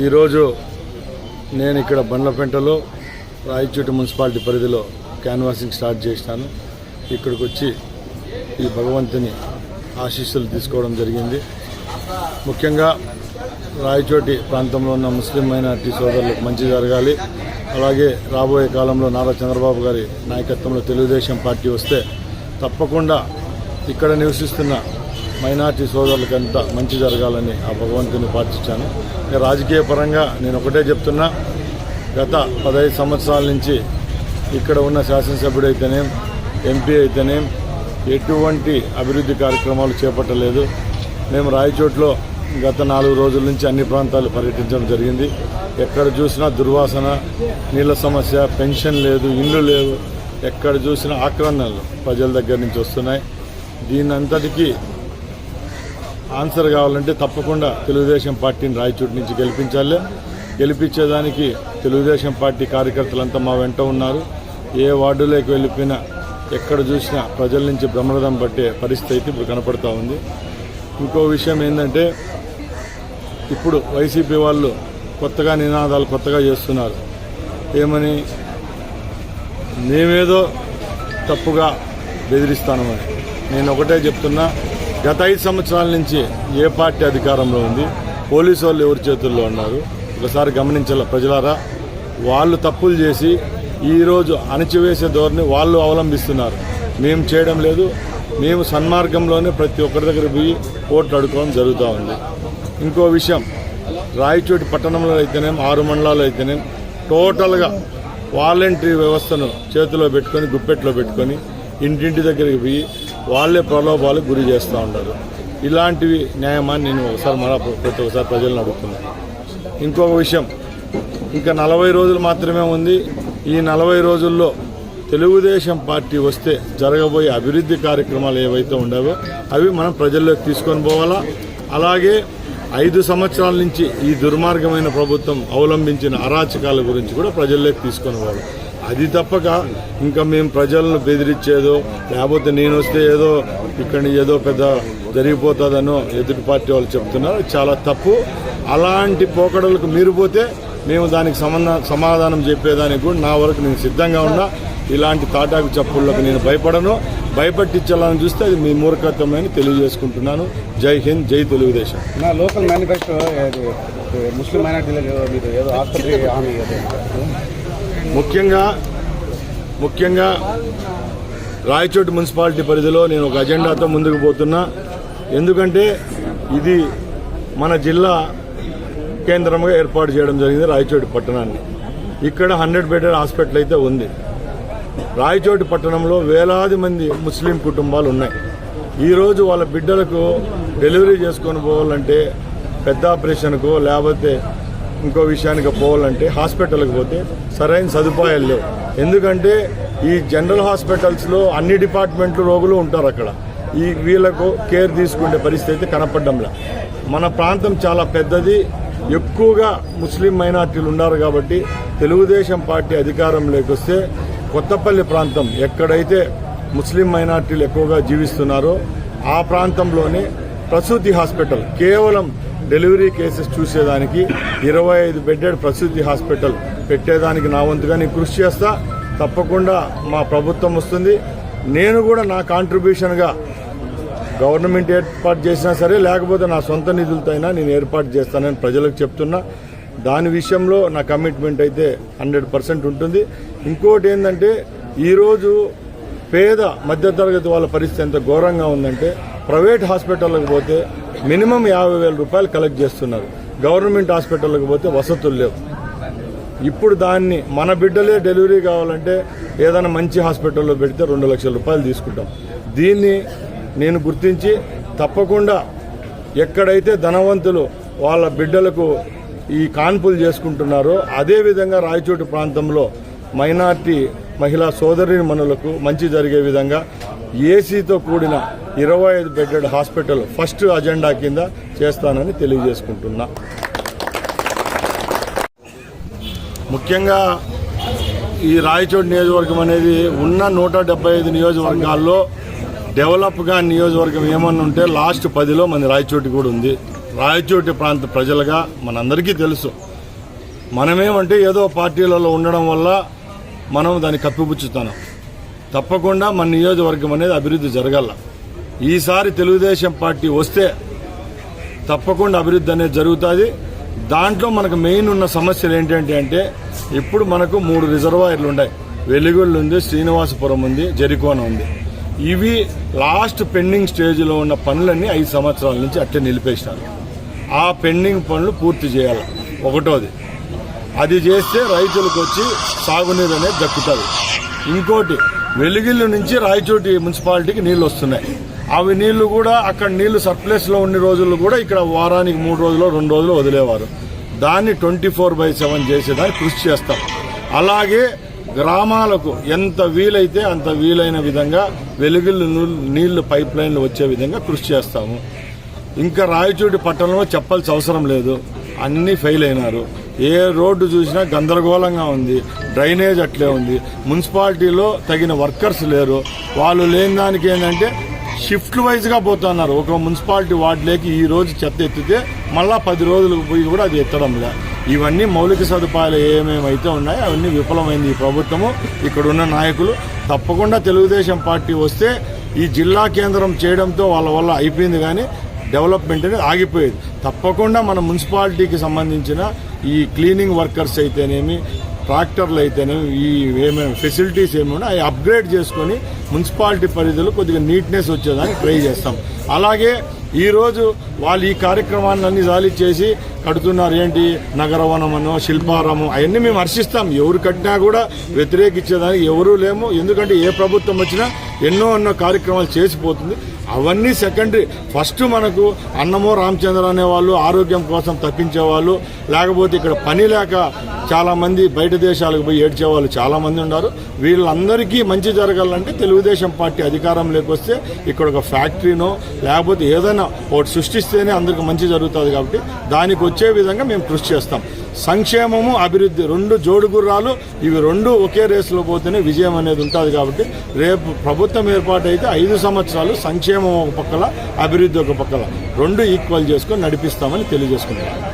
ఈరోజు నేను ఇక్కడ బండ్లపెంటలో రాయచోటి మున్సిపాలిటీ పరిధిలో క్యాన్వాసింగ్ స్టార్ట్ చేసినాను. ఇక్కడికి వచ్చి ఈ భగవంతుని ఆశీస్సులు తీసుకోవడం జరిగింది. ముఖ్యంగా రాయచోటి ప్రాంతంలో ఉన్న ముస్లిం మైనార్టీ సోదరులకు మంచి జరగాలి. అలాగే రాబోయే కాలంలో నారా చంద్రబాబు గారి నాయకత్వంలో తెలుగుదేశం పార్టీ వస్తే తప్పకుండా ఇక్కడ నివసిస్తున్న మైనార్టీ సోదరులకంతా మంచి జరగాలని ఆ భగవంతుని ప్రార్థించాను రాజకీయ పరంగా నేను ఒకటే చెప్తున్నా. గత పదహైదు సంవత్సరాల నుంచి ఇక్కడ ఉన్న శాసనసభ్యుడు అయితేనేం ఎంపీ అయితేనేం ఎటువంటి అభివృద్ధి కార్యక్రమాలు చేపట్టలేదు. మేము రాయచోట్లో గత నాలుగు రోజుల నుంచి అన్ని ప్రాంతాలు పర్యటించడం జరిగింది. ఎక్కడ చూసినా దుర్వాసన నీళ్ళ సమస్య పెన్షన్ లేదు ఇండ్లు లేవు. ఎక్కడ చూసినా ఆక్రమణలు ప్రజల దగ్గర నుంచి వస్తున్నాయి. దీనంతటికీ ఆన్సర్ కావాలంటే తప్పకుండా తెలుగుదేశం పార్టీని రాయచూటి నుంచి గెలిపించాలి. గెలిపించేదానికి తెలుగుదేశం పార్టీ కార్యకర్తలంతా మా వెంట ఉన్నారు. ఏ వార్డులోకి వెళ్ళిపోయినా ఎక్కడ చూసినా ప్రజల నుంచి బ్రహ్మరథం పట్టే పరిస్థితి అయితే ఇప్పుడు కనపడతా ఉంది. ఇంకో విషయం ఏంటంటే ఇప్పుడు వైసీపీ వాళ్ళు కొత్తగా నినాదాలు కొత్తగా చేస్తున్నారు. ఏమని? మేమేదో తప్పుగా బెదిరిస్తానమని. నేను ఒకటే చెప్తున్నా గత ఐదు సంవత్సరాల నుంచి ఏ పార్టీ అధికారంలో ఉంది? పోలీసు వాళ్ళు ఎవరి చేతుల్లో ఉన్నారు? ఒకసారి గమనించాల ప్రజలారా? వాళ్ళు తప్పులు చేసి ఈరోజు అణచివేసే ధోరణి వాళ్ళు అవలంబిస్తున్నారు. మేము చేయడం లేదు. మేము సన్మార్గంలోనే ప్రతి ఒక్కరి దగ్గర పోయి ఓట్లు అడుకోవడం జరుగుతూ ఉంది. ఇంకో విషయం రాయచోటి పట్టణంలో అయితేనేం ఆరు మండలాలు అయితేనేం టోటల్గా వాలంటరీ వ్యవస్థను చేతిలో పెట్టుకొని గుప్పెట్లో పెట్టుకొని ఇంటింటి దగ్గరికి పోయి వాళ్ళే ప్రలోభాలకు గురి చేస్తూ ఉంటారు ఇలాంటివి న్యాయమాన్ని నేను ఒకసారి మన ప్రతి ఒక్కసారి ప్రజలను అడుగుతున్నాను ఇంకొక విషయం. ఇంకా నలభై రోజులు మాత్రమే ఉంది. ఈ నలభై రోజుల్లో తెలుగుదేశం పార్టీ వస్తే జరగబోయే అభివృద్ధి కార్యక్రమాలు ఏవైతే ఉండవో అవి మనం ప్రజల్లోకి తీసుకొని పోవాలా? అలాగే ఐదు సంవత్సరాల నుంచి ఈ దుర్మార్గమైన ప్రభుత్వం అవలంబించిన అరాచకాల గురించి కూడా ప్రజల్లోకి తీసుకొని పోవాలి. అది తప్పక ఇంకా మేము ప్రజలను బెదిరించేదో లేకపోతే నేను వస్తే ఏదో ఇక్కడ ఏదో పెద్ద జరిగిపోతుందనో ఎదుటి పార్టీ వాళ్ళు చెప్తున్నారు. చాలా తప్పు. అలాంటి పోకడలకు మీరు పోతే మేము దానికి సంబంధ సమాధానం చెప్పేదానికి కూడా నా వరకు నేను సిద్ధంగా ఉన్నా. ఇలాంటి తాటాకు చప్పుళ్ళకు నేను భయపడను. భయపట్టించాలని చూస్తే అది మీ మూర్ఖత్వమని తెలియజేసుకుంటున్నాను. జై హింద్ జై తెలుగుదేశం. నా లోకల్ మేనిఫెస్టో ముస్లిం మైనార్టీలకు మీరు ఏదో ఆసుపత్రి హామీ ఏదో ముఖ్యంగా ముఖ్యంగా రాయచోటి మున్సిపాలిటీ పరిధిలో నేను ఒక అజెండాతో ముందుకు పోతున్నా. ఎందుకంటే ఇది మన జిల్లా కేంద్రంగా ఏర్పాటు చేయడం జరిగింది రాయచోటి పట్టణాన్ని. ఇక్కడ హండ్రెడ్ బెడెడ్ హాస్పిటల్ అయితే ఉంది. రాయచోటి పట్టణంలో వేలాది మంది ముస్లిం కుటుంబాలు ఉన్నాయి. ఈరోజు వాళ్ళ బిడ్డలకు డెలివరీ చేసుకొని పోవాలంటే పెద్ద ఆపరేషన్కు లేకపోతే ఇంకో విషయానికి పోవాలంటే హాస్పిటల్కి పోతే సరైన సదుపాయాలు లేవు. ఎందుకంటే ఈ జనరల్ హాస్పిటల్స్లో అన్ని డిపార్ట్మెంట్లు రోగులు ఉంటారు అక్కడ. ఈ వీళ్ళకు కేర్ తీసుకునే పరిస్థితి కనపడడంలా. మన ప్రాంతం చాలా పెద్దది. ఎక్కువగా ముస్లిం మైనార్టీలు ఉన్నారు కాబట్టి తెలుగుదేశం పార్టీ అధికారంలోకి వస్తే కొత్తపల్లి ప్రాంతం ఎక్కడైతే ముస్లిం మైనార్టీలు ఎక్కువగా జీవిస్తున్నారో ఆ ప్రాంతంలోనే ప్రసూతి హాస్పిటల్ కేవలం డెలివరీ కేసెస్ చూసేదానికి ఇరవై ఐదు బెడ్డెడ్ ప్రసిద్ధి హాస్పిటల్ పెట్టేదానికి నా వంతుగా నేను కృషి చేస్తా. తప్పకుండా మా ప్రభుత్వం వస్తుంది. నేను కూడా నా కాంట్రిబ్యూషన్గా గవర్నమెంట్ ఏర్పాటు చేసినా సరే లేకపోతే నా సొంత నిధులతో అయినా నేను ఏర్పాటు చేస్తానని ప్రజలకు చెప్తున్నా. దాని విషయంలో నా కమిట్మెంట్ అయితే హండ్రెడ్ పర్సెంట్ ఉంటుంది. ఇంకోటి ఏంటంటే ఈరోజు పేద మధ్యతరగతి వాళ్ళ పరిస్థితి ఎంత ఘోరంగా ఉందంటే ప్రైవేట్ హాస్పిటల్కి పోతే మినిమం యాభై వేల రూపాయలు కలెక్ట్ చేస్తున్నారు. గవర్నమెంట్ హాస్పిటల్కి పోతే వసతులు లేవు. ఇప్పుడు దాన్ని మన బిడ్డలే డెలివరీ కావాలంటే ఏదైనా మంచి హాస్పిటల్లో పెడితే రెండు లక్షల రూపాయలు తీసుకుంటాం. దీన్ని నేను గుర్తించి తప్పకుండా ఎక్కడైతే ధనవంతులు వాళ్ళ బిడ్డలకు ఈ కాన్పులు చేసుకుంటున్నారో అదేవిధంగా రాయచోటి ప్రాంతంలో మైనార్టీ మహిళా సోదరి మనులకు మంచి జరిగే విధంగా ఏసీతో కూడిన ఇరవై ఐదు బెడ్డెడ్ హాస్పిటల్ ఫస్ట్ అజెండా కింద చేస్తానని తెలియజేసుకుంటున్నా. ముఖ్యంగా ఈ రాయచోటి నియోజకవర్గం అనేది ఉన్న నూట డెబ్బై ఐదు నియోజకవర్గాల్లో డెవలప్గా నియోజకవర్గం ఏమన్నా ఉంటే లాస్ట్ పదిలో మన రాయచోటి కూడా ఉంది. రాయచోటి ప్రాంత ప్రజలుగా మనందరికీ తెలుసు. మనమేమంటే ఏదో పార్టీలలో ఉండడం వల్ల మనం దాన్ని కప్పిపుచ్చుతాం. తప్పకుండా మన నియోజకవర్గం అనేది అభివృద్ధి జరగాల. ఈసారి తెలుగుదేశం పార్టీ వస్తే తప్పకుండా అభివృద్ధి అనేది జరుగుతుంది. దాంట్లో మనకు మెయిన్ ఉన్న సమస్యలు ఏంటంటే అంటే ఇప్పుడు మనకు మూడు రిజర్వాయర్లు ఉన్నాయి. వెలుగుళ్ళు ఉంది శ్రీనివాసపురం ఉంది జరికోన ఉంది. ఇవి లాస్ట్ పెండింగ్ స్టేజ్లో ఉన్న పనులన్నీ ఐదు సంవత్సరాల నుంచి అట్లే నిలిపేసినారు. ఆ పెండింగ్ పనులు పూర్తి చేయాలి. ఒకటోది అది చేస్తే రైతులకు వచ్చి సాగునీరు అనేది దక్కుతుంది. ఇంకోటి వెలుగిల్లు నుంచి రాయచోటి మున్సిపాలిటీకి నీళ్ళు వస్తున్నాయి. అవి నీళ్ళు కూడా అక్కడ నీళ్ళు సర్ప్లస్లో ఉన్న రోజులు కూడా ఇక్కడ వారానికి మూడు రోజులు రెండు రోజులు వదిలేవారు. దాన్ని ట్వంటీ ఫోర్ బై సెవెన్ చేసేదానికి కృషి చేస్తాం. అలాగే గ్రామాలకు ఎంత వీలైతే అంత వీలైన విధంగా వెలుగులు నీళ్ళు పైప్ లైన్లు వచ్చే విధంగా కృషి చేస్తాము. ఇంకా రాయచూటి పట్టణంలో చెప్పాల్సిన అవసరం లేదు. అన్నీ ఫెయిల్ అయినారు. ఏ రోడ్డు చూసినా గందరగోళంగా ఉంది. డ్రైనేజ్ అట్లే ఉంది. మున్సిపాలిటీలో తగిన వర్కర్స్ లేరు. వాళ్ళు లేని దానికి ఏంటంటే షిఫ్ట్ వైజ్గా పోతున్నారు ఒక మున్సిపాలిటీ వార్డులోకి ఈ రోజు చెత్త ఎత్తితే మళ్ళా పది రోజులకు పోయి కూడా అది ఎత్తడం లే. ఇవన్నీ మౌలిక సదుపాయాలు ఏమేమైతే ఉన్నాయో అవన్నీ విఫలమైంది ఈ ప్రభుత్వము. ఇక్కడ ఉన్న నాయకులు తప్పకుండా తెలుగుదేశం పార్టీ వస్తే ఈ జిల్లా కేంద్రం చేయడంతో వాళ్ళ వల్ల అయిపోయింది కానీ డెవలప్మెంట్ అనేది ఆగిపోయేది. తప్పకుండా మన మున్సిపాలిటీకి సంబంధించిన ఈ క్లీనింగ్ వర్కర్స్ అయితేనేమి ట్రాక్టర్లు అయితేనేమి ఈ ఏమేమి ఫెసిలిటీస్ ఏమైనా అవి అప్గ్రేడ్ చేసుకొని మున్సిపాలిటీ పరిధిలో కొద్దిగా నీట్నెస్ వచ్చేదానికి ట్రై చేస్తాం. అలాగే ఈరోజు వాళ్ళు ఈ కార్యక్రమాన్ని అన్ని జాలి చేసి కడుతున్నారు ఏంటి? నగరవనమనో శిల్పారామం అవన్నీ మేము హర్షిస్తాం. ఎవరు కట్టినా కూడా వ్యతిరేకించేదానికి ఎవరూ లేము. ఎందుకంటే ఏ ప్రభుత్వం వచ్చినా ఎన్నో ఎన్నో కార్యక్రమాలు చేసిపోతుంది అవన్నీ సెకండరీ. ఫస్ట్ మనకు అన్నమో రామచంద్ర అనేవాళ్ళు ఆరోగ్యం కోసం తప్పించేవాళ్ళు. లేకపోతే ఇక్కడ పని లేక చాలా మంది బయట దేశాలకు పోయి ఏడ్చే వాళ్ళు చాలా మంది ఉన్నారు. వీళ్ళందరికీ మంచి జరగాలంటే తెలుగుదేశం పార్టీ అధికారంలోకి వస్తే ఇక్కడ ఒక ఫ్యాక్టరీనో లేకపోతే ఏదైనా ఒకటి సృష్టిస్తేనే అందరికి మంచి జరుగుతుంది కాబట్టి దానికి వచ్చే విధంగా మేము కృషి చేస్తాం. సంక్షేమము అభివృద్ధి రెండు జోడుగుర్రాలు ఇవి రెండు ఒకే రేసులో పోతేనే విజయం అనేది ఉంటుంది కాబట్టి రేపు ప్రభుత్వం ఏర్పాటైతే ఐదు సంవత్సరాలు సంక్షేమం ఒక పక్కల అభివృద్ధి ఒక పక్కల. రెండు ఈక్వల్ చేసుకొని నడిపిస్తామని తెలియజేసుకుంటున్నాం.